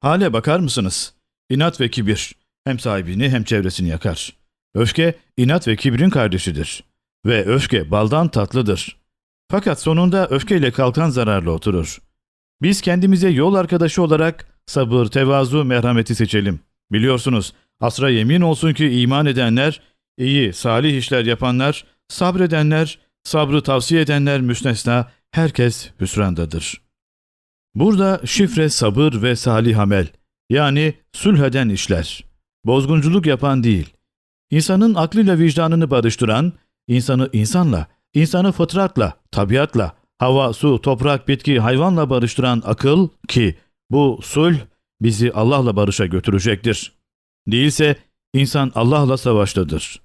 Hale bakar mısınız? İnat ve kibir hem sahibini hem çevresini yakar. Öfke inat ve kibrin kardeşidir. Ve öfke baldan tatlıdır. Fakat sonunda öfkeyle kalkan zararlı oturur. Biz kendimize yol arkadaşı olarak sabır, tevazu, merhameti seçelim. Biliyorsunuz asra yemin olsun ki iman edenler, iyi, salih işler yapanlar, sabredenler, sabrı tavsiye edenler müstesna, herkes hüsrandadır. Burada şifre sabır ve salih amel, yani sulheden işler. Bozgunculuk yapan değil. İnsanın aklıyla vicdanını barıştıran, insanı insanla, insanı fıtratla, tabiatla, hava, su, toprak, bitki, hayvanla barıştıran akıl ki bu sulh bizi Allah'la barışa götürecektir. Değilse insan Allah'la savaştadır.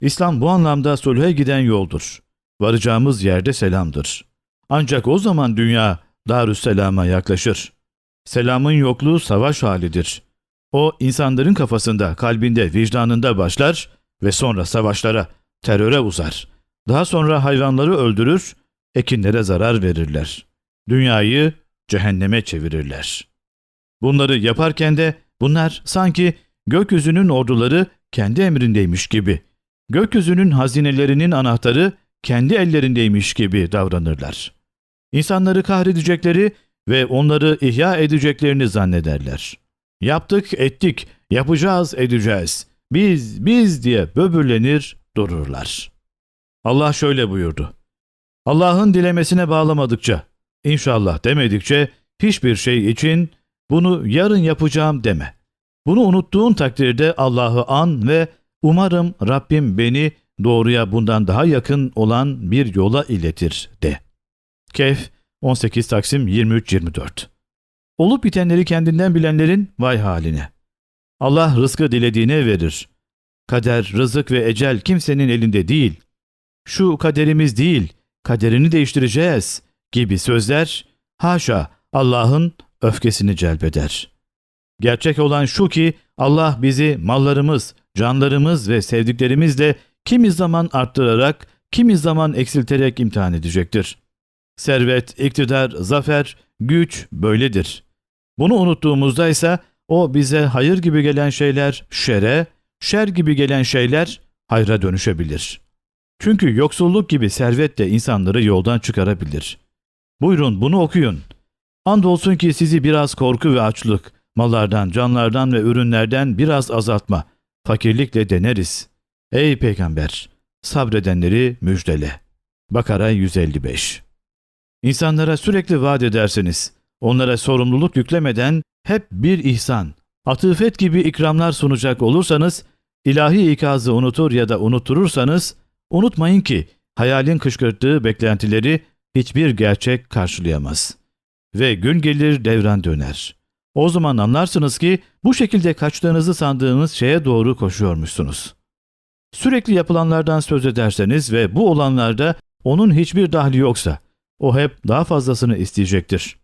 İslam bu anlamda sulhe giden yoldur. Varacağımız yerde selamdır. Ancak o zaman dünya Darüsselam'a yaklaşır. Selamın yokluğu savaş halidir. O insanların kafasında, kalbinde, vicdanında başlar ve sonra savaşlara, teröre uzar. Daha sonra hayvanları öldürür, ekinlere zarar verirler. Dünyayı cehenneme çevirirler. Bunları yaparken de bunlar sanki gökyüzünün orduları kendi emrindeymiş gibi, gökyüzünün hazinelerinin anahtarı kendi ellerindeymiş gibi davranırlar. İnsanları kahredecekleri ve onları ihya edeceklerini zannederler. Yaptık, ettik, yapacağız, edeceğiz. Biz, biz diye böbürlenir dururlar. Allah şöyle buyurdu. Allah'ın dilemesine bağlamadıkça, inşallah demedikçe hiçbir şey için bunu yarın yapacağım deme. Bunu unuttuğun takdirde Allah'ı an ve umarım Rabbim beni doğruya bundan daha yakın olan bir yola iletir de. Kehf 18 Taksim 23-24 Olup bitenleri kendinden bilenlerin vay haline. Allah rızkı dilediğine verir. Kader, rızık ve ecel kimsenin elinde değil. Şu kaderimiz değil, kaderini değiştireceğiz gibi sözler haşa Allah'ın öfkesini celbeder. Gerçek olan şu ki Allah bizi mallarımız, canlarımız ve sevdiklerimizle kimi zaman arttırarak, kimi zaman eksilterek imtihan edecektir. Servet, iktidar, zafer, güç böyledir. Bunu unuttuğumuzda ise o bize hayır gibi gelen şeyler şere, şer gibi gelen şeyler hayra dönüşebilir. Çünkü yoksulluk gibi servet de insanları yoldan çıkarabilir. Buyurun bunu okuyun. Andolsun ki sizi biraz korku ve açlık, mallardan, canlardan ve ürünlerden biraz azaltma, fakirlikle deneriz. Ey peygamber! Sabredenleri müjdele. Bakara 155 İnsanlara sürekli vaat ederseniz, onlara sorumluluk yüklemeden hep bir ihsan, atıfet gibi ikramlar sunacak olursanız, ilahi ikazı unutur ya da unutturursanız, unutmayın ki hayalin kışkırttığı beklentileri hiçbir gerçek karşılayamaz. Ve gün gelir devran döner. O zaman anlarsınız ki bu şekilde kaçtığınızı sandığınız şeye doğru koşuyormuşsunuz. Sürekli yapılanlardan söz ederseniz ve bu olanlarda onun hiçbir dahli yoksa, o hep daha fazlasını isteyecektir.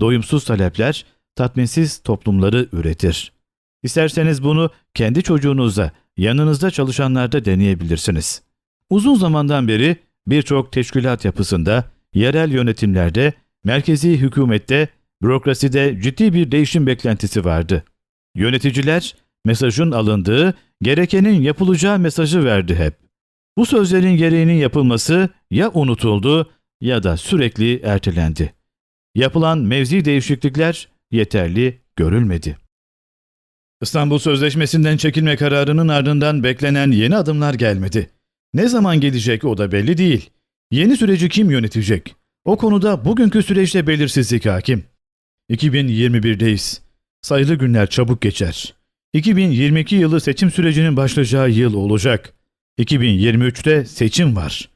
Doyumsuz talepler tatminsiz toplumları üretir. İsterseniz bunu kendi çocuğunuzda, yanınızda çalışanlarda deneyebilirsiniz. Uzun zamandan beri birçok teşkilat yapısında, yerel yönetimlerde, merkezi hükümette, bürokraside ciddi bir değişim beklentisi vardı. Yöneticiler mesajın alındığı, gerekenin yapılacağı mesajı verdi hep. Bu sözlerin gereğinin yapılması ya unutuldu ya da sürekli ertelendi. Yapılan mevzi değişiklikler yeterli görülmedi. İstanbul Sözleşmesi'nden çekilme kararının ardından beklenen yeni adımlar gelmedi. Ne zaman gelecek o da belli değil. Yeni süreci kim yönetecek? O konuda bugünkü süreçte belirsizlik hakim. 2021'deyiz. Sayılı günler çabuk geçer. 2022 yılı seçim sürecinin başlayacağı yıl olacak. 2023'te seçim var.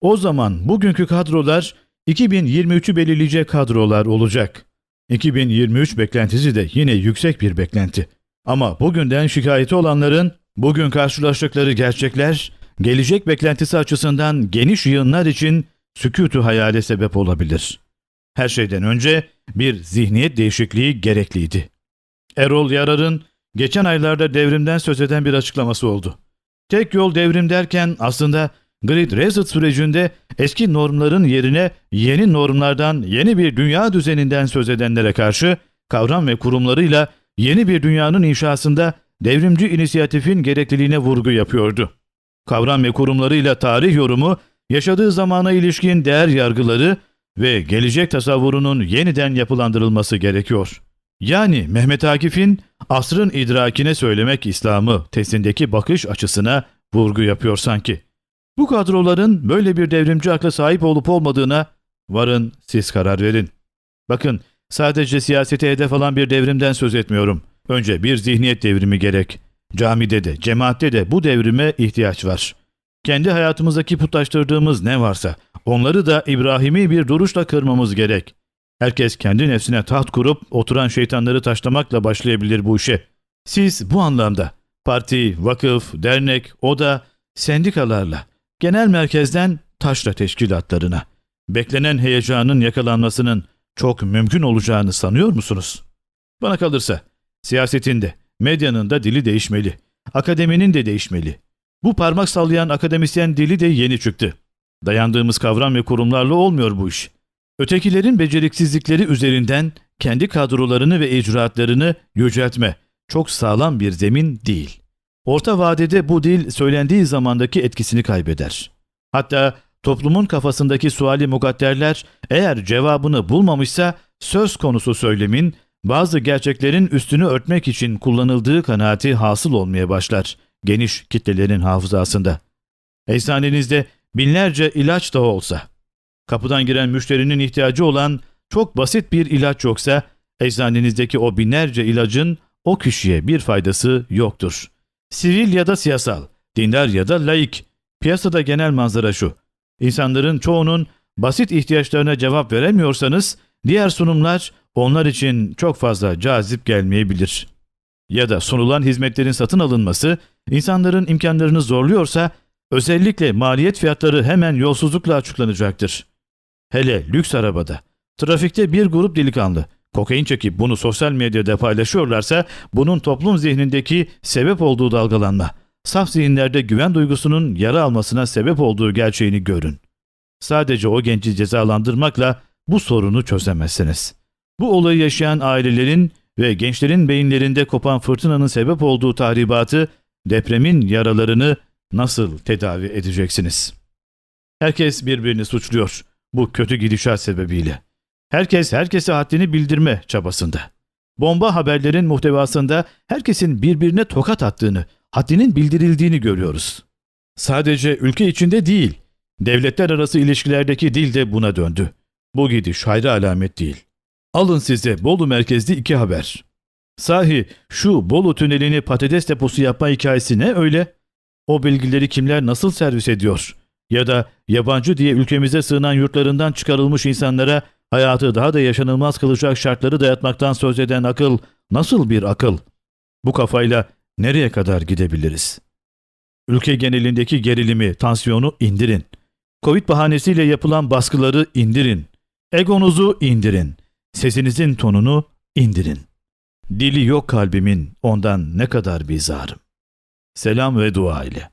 O zaman bugünkü kadrolar 2023'ü belirleyecek kadrolar olacak. 2023 beklentisi de yine yüksek bir beklenti. Ama bugünden şikayeti olanların bugün karşılaştıkları gerçekler gelecek beklentisi açısından geniş yığınlar için sükutu hayale sebep olabilir. Her şeyden önce bir zihniyet değişikliği gerekliydi. Erol Yarar'ın geçen aylarda devrimden söz eden bir açıklaması oldu. Tek yol devrim derken aslında Great Reset sürecinde eski normların yerine yeni normlardan, yeni bir dünya düzeninden söz edenlere karşı kavram ve kurumlarıyla yeni bir dünyanın inşasında devrimci inisiyatifin gerekliliğine vurgu yapıyordu. Kavram ve kurumlarıyla tarih yorumu, yaşadığı zamana ilişkin değer yargıları ve gelecek tasavvurunun yeniden yapılandırılması gerekiyor. Yani Mehmet Akif'in asrın idrakine söylemek İslam'ı testindeki bakış açısına vurgu yapıyor sanki. Bu kadroların böyle bir devrimci akla sahip olup olmadığına varın siz karar verin. Bakın sadece siyasete hedef alan bir devrimden söz etmiyorum. Önce bir zihniyet devrimi gerek. Camide de, cemaatte de bu devrime ihtiyaç var. Kendi hayatımızdaki putlaştırdığımız ne varsa onları da İbrahimi bir duruşla kırmamız gerek. Herkes kendi nefsine taht kurup oturan şeytanları taşlamakla başlayabilir bu işe. Siz bu anlamda parti, vakıf, dernek, oda, sendikalarla, genel merkezden taşra teşkilatlarına, beklenen heyecanın yakalanmasının çok mümkün olacağını sanıyor musunuz? Bana kalırsa siyasetin de, medyanın da dili değişmeli. Akademinin de değişmeli. Bu parmak sallayan akademisyen dili de yeni çıktı. Dayandığımız kavram ve kurumlarla olmuyor bu iş. Ötekilerin beceriksizlikleri üzerinden kendi kadrolarını ve icraatlarını yüceltme çok sağlam bir zemin değil. Orta vadede bu dil söylendiği zamandaki etkisini kaybeder. Hatta toplumun kafasındaki suali mukadderler eğer cevabını bulmamışsa söz konusu söylemin bazı gerçeklerin üstünü örtmek için kullanıldığı kanaati hasıl olmaya başlar geniş kitlelerin hafızasında. Eczanenizde binlerce ilaç da olsa, kapıdan giren müşterinin ihtiyacı olan çok basit bir ilaç yoksa, eczanenizdeki o binlerce ilacın o kişiye bir faydası yoktur. Sivil ya da siyasal, dindar ya da laik, piyasada genel manzara şu. İnsanların çoğunun basit ihtiyaçlarına cevap veremiyorsanız, diğer sunumlar onlar için çok fazla cazip gelmeyebilir. Ya da sunulan hizmetlerin satın alınması, insanların imkanlarını zorluyorsa, özellikle maliyet fiyatları hemen yolsuzlukla açıklanacaktır. Hele lüks arabada, trafikte bir grup delikanlı, kokain çekip bunu sosyal medyada paylaşıyorlarsa, bunun toplum zihnindeki sebep olduğu dalgalanma, saf zihinlerde güven duygusunun yara almasına sebep olduğu gerçeğini görün. Sadece o genci cezalandırmakla bu sorunu çözemezsiniz. Bu olayı yaşayan ailelerin ve gençlerin beyinlerinde kopan fırtınanın sebep olduğu tahribatı, depremin yaralarını nasıl tedavi edeceksiniz? Herkes birbirini suçluyor bu kötü gidişat sebebiyle. Herkes herkese haddini bildirme çabasında. Bomba haberlerin muhtevasında herkesin birbirine tokat attığını, haddinin bildirildiğini görüyoruz. Sadece ülke içinde değil, devletler arası ilişkilerdeki dil de buna döndü. Bu gidiş hayra alamet değil. Alın size Bolu merkezli iki haber. Sahi şu Bolu tünelini patates deposu yapma hikayesi ne öyle? O bilgileri kimler nasıl servis ediyor? Ya da yabancı diye ülkemize sığınan yurtlarından çıkarılmış insanlara hayatı daha da yaşanılmaz kılacak şartları dayatmaktan söz eden akıl nasıl bir akıl? Bu kafayla nereye kadar gidebiliriz? Ülke genelindeki gerilimi, tansiyonu indirin. Covid bahanesiyle yapılan baskıları indirin. Egonuzu indirin. Sesinizin tonunu indirin. Dili yok kalbimin ondan ne kadar bizarım. Selam ve dua ile.